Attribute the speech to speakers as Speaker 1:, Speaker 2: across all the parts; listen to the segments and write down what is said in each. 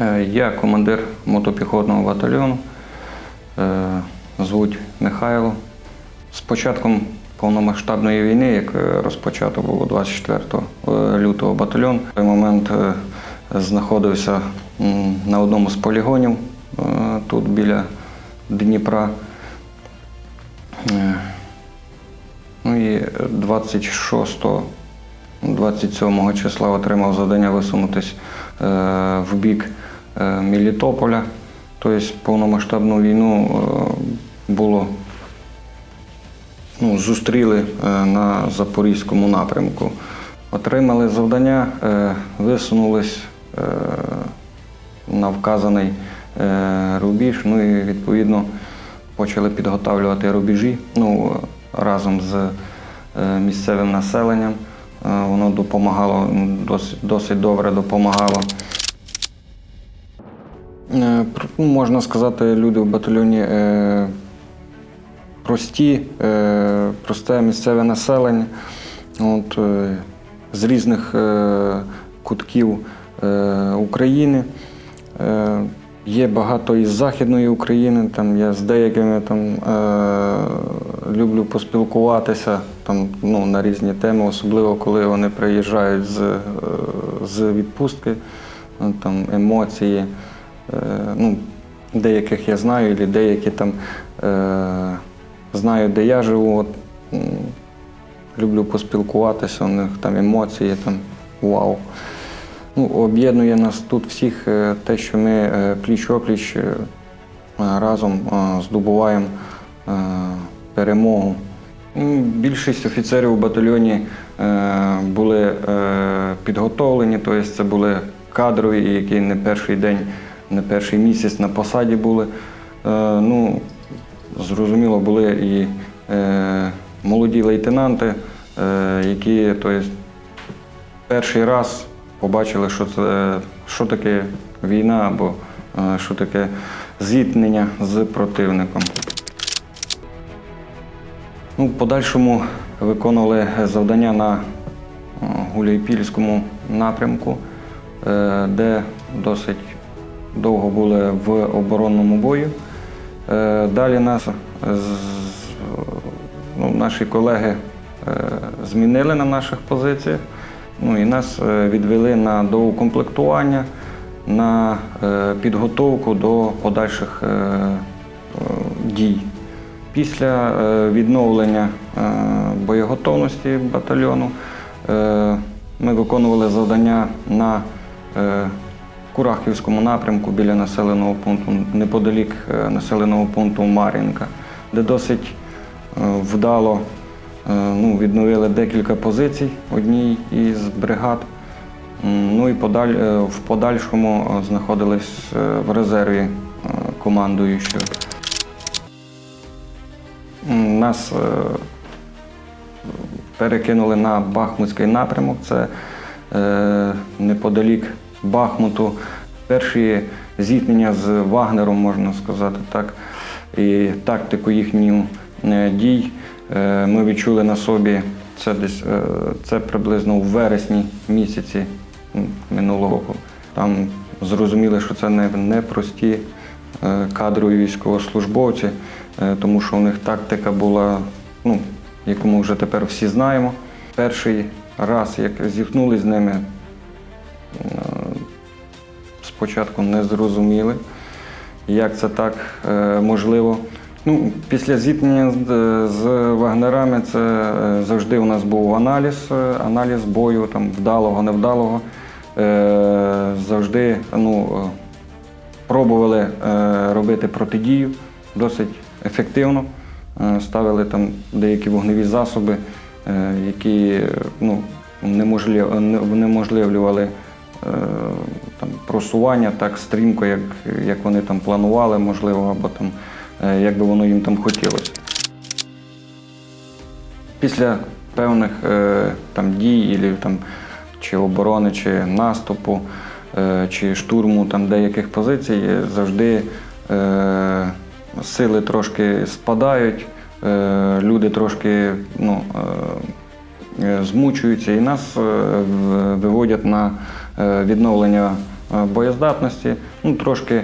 Speaker 1: Е, Я командир мотопіхотного батальйону. Е, Звуть Михайло. З початком повномасштабної війни, як розпочато було 24 лютого батальйон, в той момент е, знаходився на одному з полігонів тут біля Дніпра. Ну і 26 27 числа отримав завдання висунутись е, в бік Мелітополя. Тобто повномасштабну війну е, було ну, зустріли е, на Запорізькому напрямку. Отримали завдання, е, висунулись е, на вказаний е, рубіж, ну і відповідно почали підготовлювати рубежі ну, разом з е, місцевим населенням. Е, Воно допомагало, досить, досить добре допомагало. Е, ну, Можна сказати, люди в батальйоні е, прості, е, просте місцеве населення. От, з різних кутків України. Є багато із Західної України, там я з деякими там, е, люблю поспілкуватися там, ну, на різні теми, особливо коли вони приїжджають з, з відпустки, там, емоції. Е, ну, деяких я знаю, і деякі там е, знають, де я живу. От, люблю поспілкуватися, у них там емоції, там вау. Ну, об'єднує нас тут всіх е, те, що ми пліч-опліч разом здобуваємо перемогу. Ну, Більшість офіцерів у батальйоні були підготовлені, тобто це були кадрові, які не перший день, не перший місяць на посаді були. Е, Ну, зрозуміло, були і е, молоді лейтенанти, е, які тобто, перший раз побачили, що це що таке війна або що таке зіткнення з противником. Ну, в подальшому виконували завдання на Гуляйпільському напрямку, де досить довго були в оборонному бою. Е, Далі нас ну, наші колеги е, змінили на наших позиціях. Ну і нас е, відвели на доукомплектування, на е, підготовку до подальших е, е, дій. Після е, відновлення е, боєготовності батальйону е, ми виконували завдання на е, Курахівському напрямку біля населеного пункту, неподалік е, населеного пункту Мар'їнка, де досить е, вдало е, ну, відновили декілька позицій одній із бригад. Ну і подаль, в подальшому знаходились в резерві командуючого. Нас перекинули на Бахмутський напрямок. Це неподалік Бахмуту. Перші зіткнення з Вагнером, можна сказати так, і тактику їхніх е, дій е, ми відчули на собі. Це десь е, це приблизно у вересні місяці минулого року. Там зрозуміли, що це не, не прості кадрові військовослужбовці, тому що у них тактика була, ну, яку ми вже тепер всі знаємо. Перший раз, як зіткнули з ними, спочатку не зрозуміли, як це так е, можливо. Ну, після зіткнення з, з вагнерами це е, завжди у нас був аналіз, е, аналіз бою, там, вдалого, невдалого. Е, завжди ну, е, пробували е, робити протидію досить ефективно. Е, ставили там деякі вогневі засоби, е, які е, ну, неможлив- просування так стрімко, як, як вони там планували, можливо, або там, е, як би воно їм там хотілося. Після певних е, там, дій, там, чи оборони, чи наступу, е, чи штурму там, деяких позицій, завжди сили трошки спадають, люди трошки ну, змучуються і нас виводять на відновлення боєздатності, ну, трошки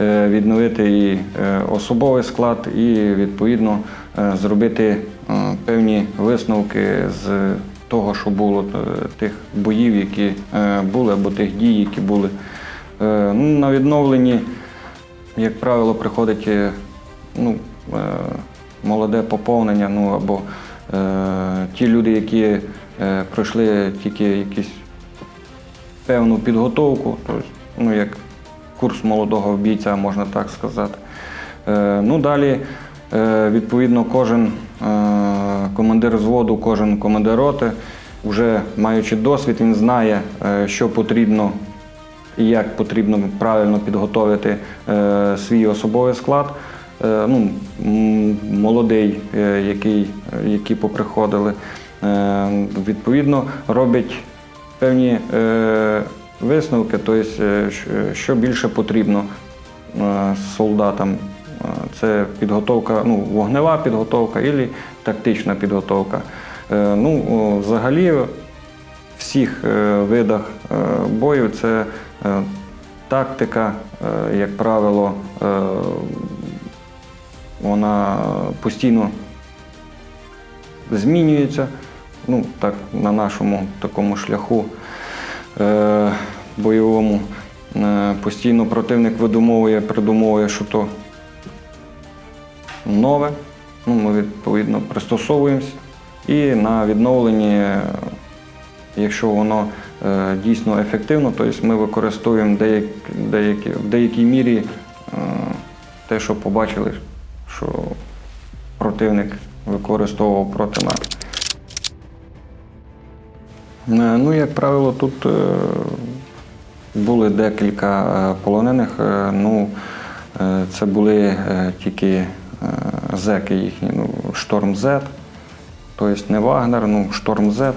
Speaker 1: е, відновити і е, особовий склад, і відповідно е, зробити е, певні висновки з того, що було е, тих боїв, які е, були, або тих дій, які були. Е, ну, На відновленні, як правило, приходить е, ну, е, молоде поповнення, ну або е, ті люди, які е, пройшли тільки якісь певну підготовку, тобто, ну, як курс молодого бійця, можна так сказати. Е, ну, далі, е, відповідно, кожен е, командир взводу, кожен командир роти, вже маючи досвід, він знає, що потрібно і як потрібно правильно підготовити свій особовий склад. Ну, молодий, який, які поприходили, відповідно, роблять певні е, висновки, тобто, що більше потрібно солдатам. Це підготовка, ну, вогнева підготовка і тактична підготовка. Ну, взагалі, в всіх видах бою це тактика, як правило, вона постійно змінюється. Ну, так, на нашому такому шляху е, бойовому. Е, постійно противник видумовує, придумовує, що то нове. Ну, ми відповідно пристосовуємось. І на відновленні, якщо воно е, дійсно ефективно, то ми використовуємо деякі, деякі, в деякій мірі е, те, що побачили, що противник використовував проти нас. Е, Ну, як правило, тут е, були декілька е, полонених. Ну, це були тільки зеки їхні, ну, Шторм З, тобто не Вагнер, ну, Шторм З.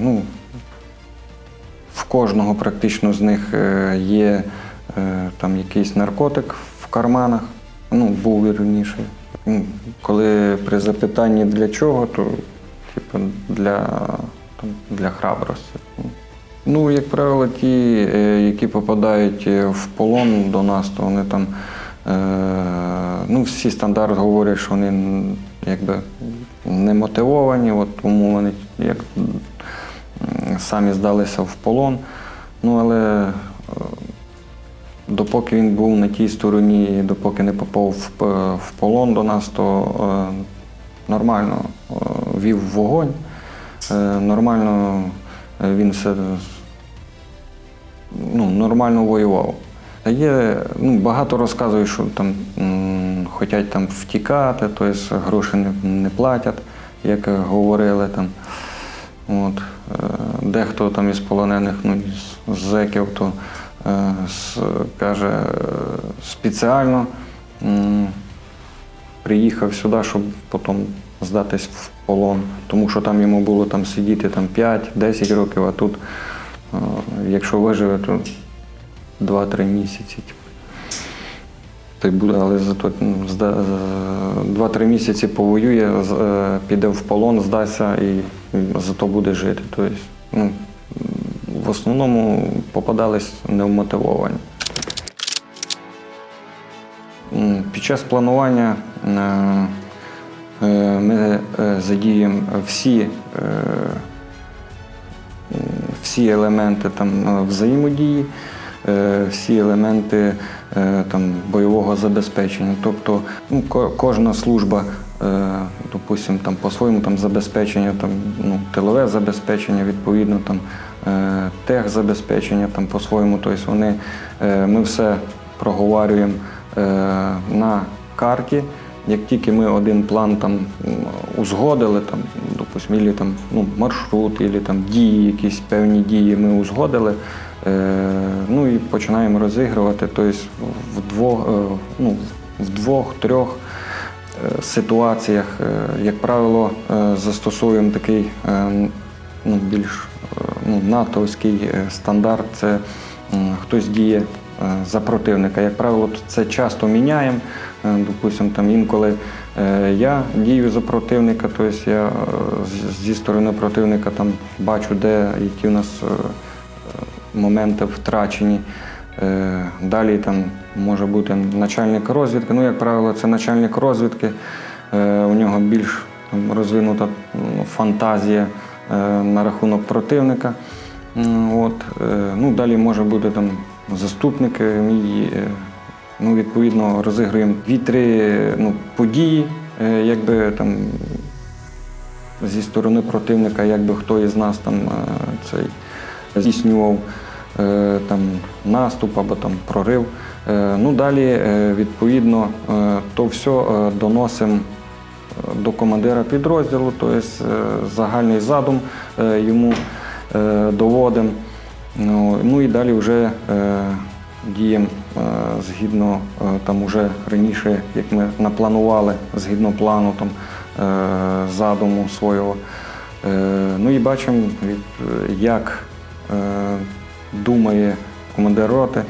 Speaker 1: Ну, в кожного практично з них є там якийсь наркотик в карманах, ну, був вірніше. Коли при запитанні для чого, то типу, для, там, для храбрості. Ну, як правило, ті, е, які попадають е, в полон до нас, то вони там, е, ну, всі стандарт говорять, що вони якби не мотивовані, от, тому вони як самі здалися в полон. Ну, але допоки він був на тій стороні, і допоки не попав в, полон до нас, то нормально вів вогонь, нормально е, він все ну, нормально воював. Є, ну, багато розказують, що там хочуть там втікати, тобто гроші не, не платять, як говорили там. От. е, Дехто там із полонених, ну, з- з зеків, то е, с- каже, е, спеціально приїхав сюди, щоб потім здатись в полон. Тому що там йому було там сидіти там, 5-10 років, а тут, е, якщо виживе, то 2-3 місяці. типу. Але зато ну, е, 2-3 місяці повоює, е, піде в полон, здасться і зато буде жити. Тобто, ну, в основному попадались невмотивовані. Під час планування ми е, задіємо всі, е, всі елементи там, е, взаємодії, е, всі елементи е, там, бойового забезпечення. Тобто ну, кожна служба, е, допустим, там, по-своєму там, забезпечення, там, ну, тилове забезпечення, відповідно, там, е, техзабезпечення там, по-своєму. Тобто вони, е, ми все проговорюємо е, на карті. Як тільки ми один план там узгодили, там, допустим, ілі, там, ну, маршрут, або там дії, якісь певні дії ми узгодили, е, ну і починаємо розігрувати. Тобто вдвох, е, ну, в двох-трьох е, ситуаціях, е, як правило, е, застосовуємо такий е, ну, більш е, ну, натовський е, стандарт. Це м, хтось діє е, за противника. Як правило, це часто міняємо. Е, Допустимо, там інколи е, я дію за противника, тобто я е, зі сторони противника там бачу, де які у нас е, моменти втрачені. Е, Далі там може бути начальник розвідки. Ну, як правило, це начальник розвідки. Е, У нього більш розвинута фантазія е, на рахунок противника. От, е, ну, далі може бути там заступник е, мій. е, Ну, відповідно, розігруємо дві-три е, ну, події, е, якби там зі сторони противника, якби хто із нас там е, цей здійснював там наступ або там прорив. Ну далі, відповідно, то все доносимо до командира підрозділу, тобто загальний задум йому доводимо. Ну, ну і далі вже е, діємо е, згідно е, там уже раніше, як ми напланували, згідно плану там, задуму свого. Ну і бачимо, як думає командир роти.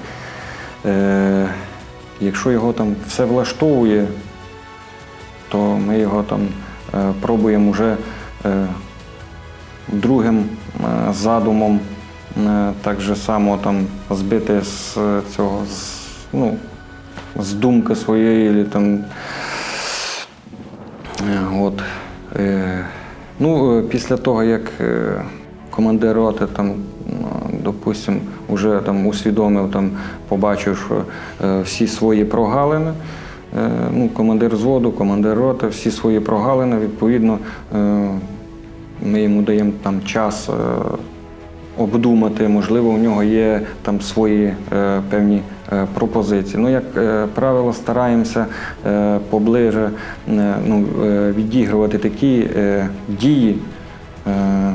Speaker 1: Якщо його там все влаштовує, то ми його там пробуємо вже другим задумом так же само там збити з цього з, ну, з думки своєї. Там, Е, От. Е, Ну, е, після того, як е, командир роти там, ну, допустим, вже там усвідомив, там, побачив, що е, всі свої прогалини, е, ну, командир взводу, командир роти, всі свої прогалини, відповідно, е, ми йому даємо там час е, обдумати, можливо, у нього є там свої е, певні е, пропозиції. Ну, як е, правило, стараємося е, поближе е, ну, е, відігрувати такі е, дії, е,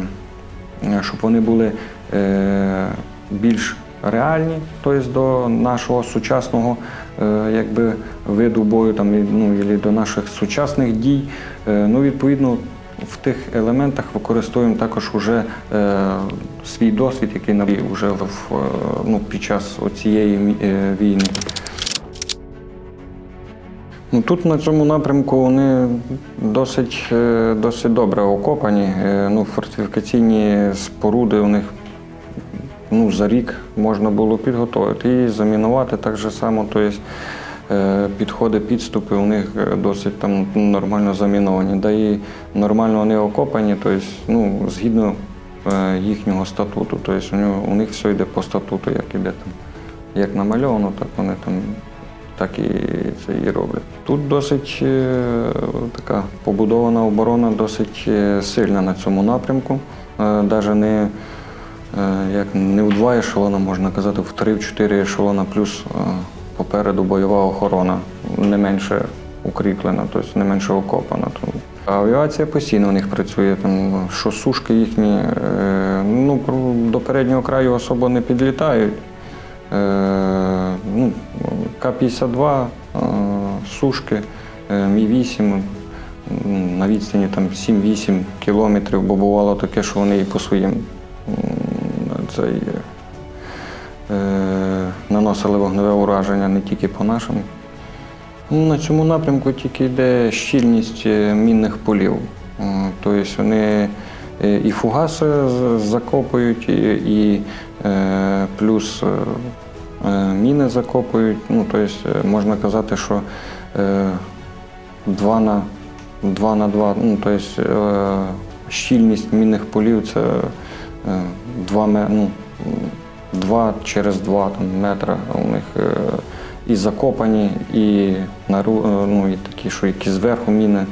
Speaker 1: щоб вони були е, більш реальні, тобто до нашого сучасного е, якби, виду бою, там, ну, і до наших сучасних дій. Е, ну, відповідно, в тих елементах використовуємо також уже е, свій досвід, який набув вже в, е, ну, під час цієї війни. Ну, тут на цьому напрямку вони досить, е, досить добре окопані. Е, Ну, фортифікаційні споруди у них ну, за рік можна було підготувати і замінувати так же само. Тобто, е, підходи, підступи у них е, досить там нормально заміновані. Да і нормально вони окопані, тобто, ну, згідно е, їхнього статуту. Тобто, у, них все йде по статуту, як іде там. Як намальовано, так вони там так і це і роблять. Тут досить е, така побудована оборона, досить е, сильна на цьому напрямку. Навіть не, е, як не в два ешелона, можна казати, в три-чотири ешелона, плюс е, попереду бойова охорона не менше укріплена, тобто не менше окопана. Тому Авіація постійно у них працює, там, що сушки їхні е, ну, до переднього краю особо не підлітають. Е, ну, К-52, е, сушки, е, Мі-8 на відстані там 7-8 кілометрів, бо бувало таке, що вони і по своїм цей, наносили вогневе ураження не тільки по нашим. Ну, На цьому напрямку тільки йде щільність е, мінних полів. Е, Тобто вони е, і фугаси закопують, і, плюс міни закопують. Ну, тобто можна казати, що е, 2 на 2 на 2, ну, тобто щільність мінних полів це 2 ну, два через 2 там, метра у них. е, і закопані, і, е, ну, і такі, що які зверху міни. Е,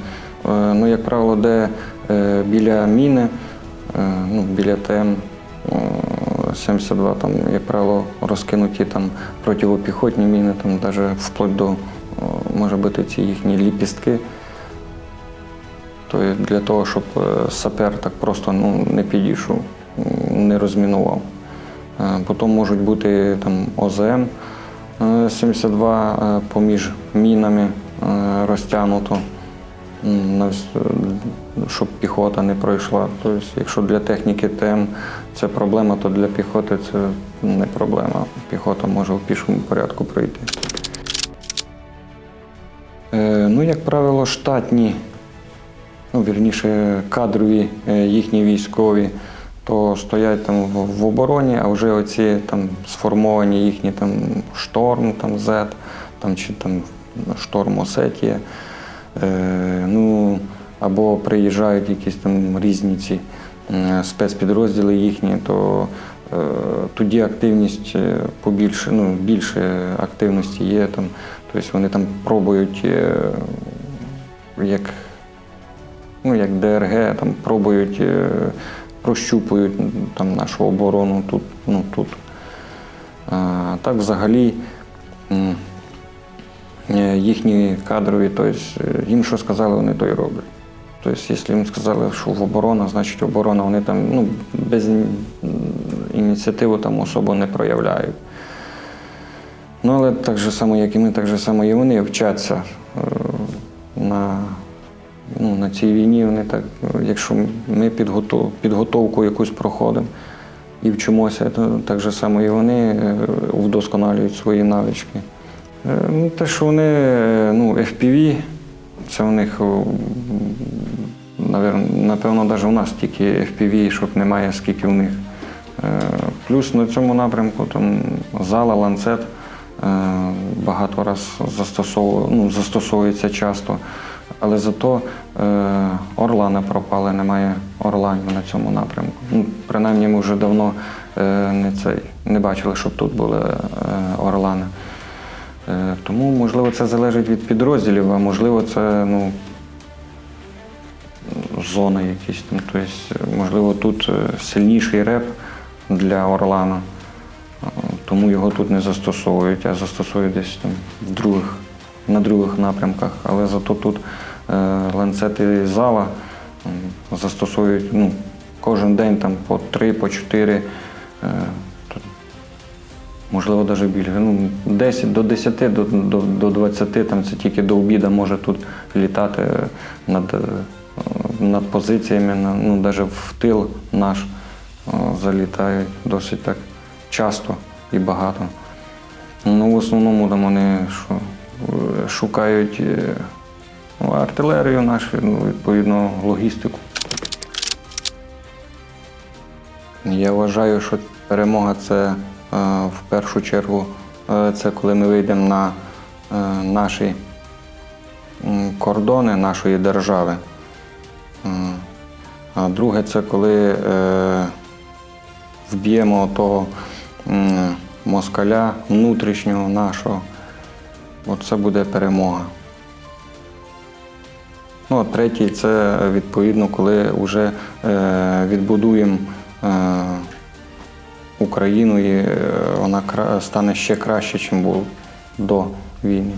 Speaker 1: Ну, як правило, де біля міни, ну, біля ТМ е, 72, там, як правило, розкинуті там противопіхотні міни, там навіть вплоть до, може бути, ці їхні ліпістки. Для того, щоб сапер так просто ну, не підійшов, не розмінував. Е, Потім можуть бути там ОЗМ е, 72 е, поміж мінами е, розтягнуто, е, щоб піхота не пройшла. Тобто, якщо для техніки ТМ це проблема, то для піхоти це не проблема. Піхота може в пішому порядку пройти. Е, Ну, як правило, штатні, ну, вірніше, кадрові е, їхні військові, то стоять там в, обороні, а вже оці там сформовані їхні там шторм, там Z, там чи там шторм Осетія. Е, ну, або приїжджають якісь там різні ці м, спецпідрозділи їхні, то е, тоді активність е, побільше, ну, більше активності є там. Тобто вони там пробують е, як, ну, як ДРГ, там пробують, е, прощупують там, нашу оборону тут. Ну, тут. А, так взагалі. е, їхні кадрові, тобто їм що сказали, вони то й роблять. Тобто, якщо їм сказали, що в оборона, значить оборона, вони там ну, без м, ініціативи там особо не проявляють. Ну, але так же само, як і ми, так же само і вони вчаться е, на, ну, на цій війні. Вони так, якщо ми підготов, підготовку якусь проходимо і вчимося, то так же само і вони е, вдосконалюють свої навички. Е, Ну, те, що вони ну, FPV, це у них, напевно, навіть у нас тільки FPV, щоб немає, скільки у них. Е, Плюс на цьому напрямку там зала, ланцет багато раз ну, застосовується часто. Але зато е, орлани пропали, немає орланів на цьому напрямку. Ну, принаймні ми вже давно е, не, цей, не бачили, щоб тут були е, орлани. Е, Тому, можливо, це залежить від підрозділів, а можливо, це ну, зона якісь там. Тобто, можливо, тут е, сильніший реп для Орлана, е, тому його тут не застосовують, а застосовують десь там в других, на других напрямках. Але зато тут ланцети зала м, застосовують ну, кожен день там, по три, по чотири. е, Можливо, навіть більше. Ну, 10, до 10 до, до, до 20, там це тільки до обіду може тут літати е, над, е, над позиціями, ну, навіть в тил наш е, залітають досить так часто і багато. Ну, в основному там вони е, шукають е, артилерію нашу, ну, відповідно, логістику. Я вважаю, що перемога це е, в першу чергу е, це коли ми вийдемо на е, наші кордони нашої держави. А друге, це коли вб'ємо того москаля внутрішнього нашого. Оце буде перемога. Ну, а третій це відповідно, коли вже е, відбудуємо е, Україну і е, вона стане ще краще, ніж було до війни.